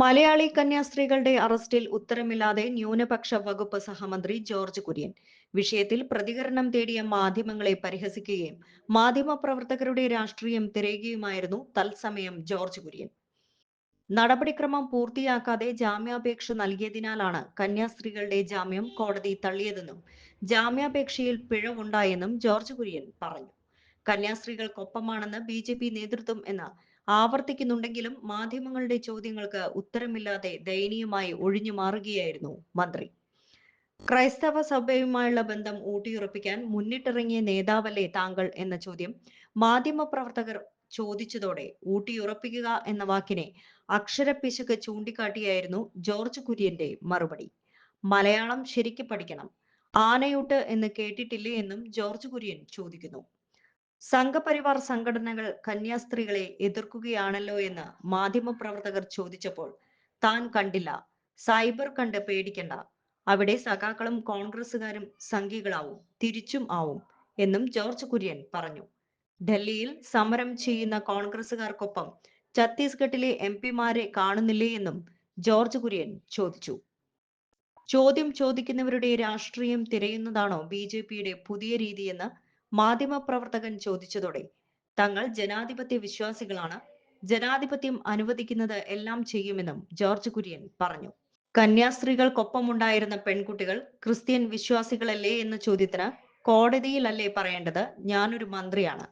മലയാളി കന്യാസ്ത്രീകളുടെ അറസ്റ്റിൽ ഉത്തരമില്ലാതെ ന്യൂനപക്ഷ വകുപ്പ് സഹമന്ത്രി ജോർജ് കുര്യൻ. വിഷയത്തിൽ പ്രതികരണം തേടിയ മാധ്യമങ്ങളെ പരിഹസിക്കുകയും മാധ്യമപ്രവർത്തകരുടെ രാഷ്ട്രീയം തിരയുകയുമായിരുന്നു തത്സമയം ജോർജ് കുര്യൻ. നടപടിക്രമം പൂർത്തിയാക്കാതെ ജാമ്യാപേക്ഷ നൽകിയതിനാലാണ് കന്യാസ്ത്രീകളുടെ ജാമ്യം കോടതി തള്ളിയതെന്നും ജാമ്യാപേക്ഷയിൽ പിഴവുണ്ടായെന്നും ജോർജ് കുര്യൻ പറഞ്ഞു. കന്യാസ്ത്രീകൾക്കൊപ്പമാണെന്ന് ബി നേതൃത്വം എന്ന് ആവർത്തിക്കുന്നുണ്ടെങ്കിലും മാധ്യമങ്ങളുടെ ചോദ്യങ്ങൾക്ക് ഉത്തരമില്ലാതെ ദയനീയമായി ഒഴിഞ്ഞു മാറുകയായിരുന്നു മന്ത്രി. ക്രൈസ്തവ സഭയുമായുള്ള ബന്ധം ഊട്ടിയുറപ്പിക്കാൻ മുന്നിട്ടിറങ്ങിയ നേതാവല്ലേ താങ്കൾ എന്ന ചോദ്യം മാധ്യമപ്രവർത്തകർ ചോദിച്ചതോടെ ഊട്ടിയുറപ്പിക്കുക എന്ന വാക്കിനെ അക്ഷരപ്പിശക് ചൂണ്ടിക്കാട്ടിയായിരുന്നു ജോർജ് കുര്യന്റെ മറുപടി. മലയാളം ശരിക്ക് പഠിക്കണം. ആനയൂട്ട് എന്ന് കേട്ടിട്ടില്ലേ എന്നും ജോർജ് കുര്യൻ ചോദിക്കുന്നു. സംഘപരിവാർ സംഘടനകൾ കന്യാസ്ത്രീകളെ എതിർക്കുകയാണല്ലോ എന്ന് മാധ്യമപ്രവർത്തകർ ചോദിച്ചപ്പോൾ താൻ കണ്ടില്ല. സൈബർ കണ്ട് പേടിക്കണ്ട. അവിടെ സഖാക്കളും കോൺഗ്രസുകാരും സംഘികളാവും തിരിച്ചും ആവും എന്നും ജോർജ് കുര്യൻ പറഞ്ഞു. ഡൽഹിയിൽ സമരം ചെയ്യുന്ന കോൺഗ്രസുകാർക്കൊപ്പം ഛത്തീസ്ഗഡിലെ എം പിമാരെ കാണുന്നില്ലേ എന്നും ജോർജ് കുര്യൻ ചോദിച്ചു. ചോദ്യം ചോദിക്കുന്നവരുടെ രാഷ്ട്രീയം തിരയുന്നതാണോ ബി പുതിയ രീതിയെന്ന് മാധ്യമപ്രവർത്തകൻ ചോദിച്ചതോടെ തങ്ങൾ ജനാധിപത്യ വിശ്വാസികളാണ്. ജനാധിപത്യം അനുവദിക്കുന്നത് എല്ലാം ചെയ്യുമെന്നും ജോർജ് കുര്യൻ പറഞ്ഞു. കന്യാസ്ത്രീകൾക്കൊപ്പമുണ്ടായിരുന്ന പെൺകുട്ടികൾ ക്രിസ്ത്യൻ വിശ്വാസികളല്ലേ എന്ന ചോദ്യത്തിന് കോടതിയിലല്ലേ പറയേണ്ടത്? ഞാനൊരു മന്ത്രിയാണ്.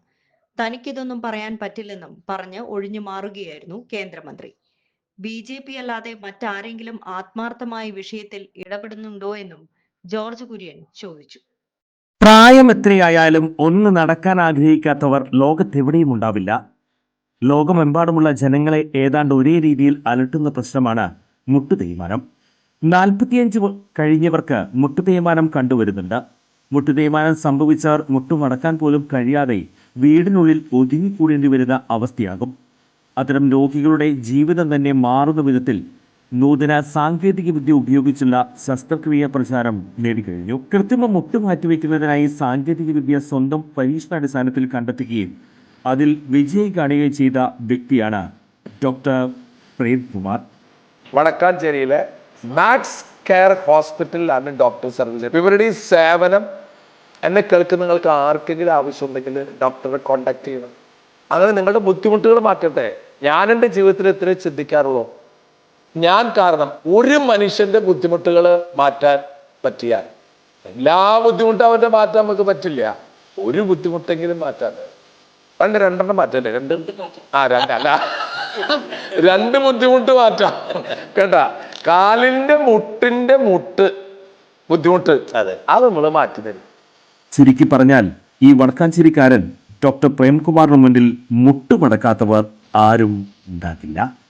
തനിക്കിതൊന്നും പറയാൻ പറ്റില്ലെന്നും പറഞ്ഞ് ഒഴിഞ്ഞു മാറുകയായിരുന്നു കേന്ദ്രമന്ത്രി. ബി ജെ പി അല്ലാതെ മറ്റാരെങ്കിലും ആത്മാർത്ഥമായി വിഷയത്തിൽ ഇടപെടുന്നുണ്ടോ എന്നും ജോർജ് കുര്യൻ ചോദിച്ചു. പ്രായം എത്രയായാലും ഒന്ന് നടക്കാൻ ആഗ്രഹിക്കാത്തവർ ലോകത്തെവിടെയും ഉണ്ടാവില്ല. ലോകമെമ്പാടുമുള്ള ജനങ്ങളെ ഏതാണ്ട് ഒരേ രീതിയിൽ അലട്ടുന്ന പ്രശ്നമാണ് മുട്ടു തേയ്മാനം. നാൽപ്പത്തിയഞ്ച് കഴിഞ്ഞവർക്ക് മുട്ടു തേയ്മാനം കണ്ടുവരുന്നുണ്ട്. മുട്ടു തേയ്മാനം സംഭവിച്ചവർ മുട്ടു മടക്കാൻ പോലും കഴിയാതെ വീടിനുള്ളിൽ ഒതുങ്ങിക്കൂടേണ്ടി വരുന്ന അവസ്ഥയാകും. അത്തരം രോഗികളുടെ ജീവിതം തന്നെ മാറുന്ന വിധത്തിൽ നൂതന സാങ്കേതിക വിദ്യ ഉപയോഗിച്ചുള്ള ശസ്ത്രക്രിയ പ്രചാരം നേടിക്കഴിഞ്ഞു. കൃത്രിമ മുട്ട് മാറ്റിവെക്കുന്നതിനായി സാങ്കേതിക വിദ്യ സ്വന്തം പരീക്ഷണാടിസ്ഥാനത്തിൽ കണ്ടെത്തുകയും അതിൽ വിജയി കാണുകയും ചെയ്ത വ്യക്തിയാണ് ഡോക്ടർ പ്രേംകുമാർ വടക്കാഞ്ചേരിയിലെ മാക്സ് കെയർ ഹോസ്പിറ്റലിലാണ് ഡോക്ടർ സർവീസ് ഇവരുടെ സേവനം എന്നെ കേൾക്കുന്ന നിങ്ങൾക്ക് ആർക്കെങ്കിലും ആവശ്യമുണ്ടെങ്കിൽ ഡോക്ടറെ കോണ്ടാക്ട് ചെയ്യണം. അങ്ങനെ നിങ്ങളുടെ ബുദ്ധിമുട്ടുകൾ മാറ്റട്ടെ. ഞാൻ എന്റെ ജീവിതത്തിൽ ഇത്ര ചിന്തിക്കാറുള്ളൂ. ഞാൻ കാരണം ഒരു മനുഷ്യന്റെ ബുദ്ധിമുട്ടുകൾ മാറ്റാൻ പറ്റിയാൽ എല്ലാ ബുദ്ധിമുട്ടും അവന്റെ മാറ്റാൻ നമുക്ക് പറ്റില്ല. ഒരു ബുദ്ധിമുട്ടെങ്കിലും മാറ്റാൻ. പണ്ട് രണ്ടെണ്ണം മാറ്റല്ലേ? രണ്ട് ആ രണ്ടല്ല രണ്ട് ബുദ്ധിമുട്ട് മാറ്റാം. കേട്ടാ? കാലിന്റെ മുട്ടിന്റെ മുട്ട് ബുദ്ധിമുട്ട്. അതെ. അത് നമ്മൾ മാറ്റി തരും. ചുരുക്കി പറഞ്ഞാൽ ഈ വടക്കാഞ്ചേരിക്കാരൻ ഡോക്ടർ പ്രേംകുമാറിന് മുന്നിൽ മുട്ടുമടക്കാത്തവർ ആരും ഉണ്ടാകില്ല.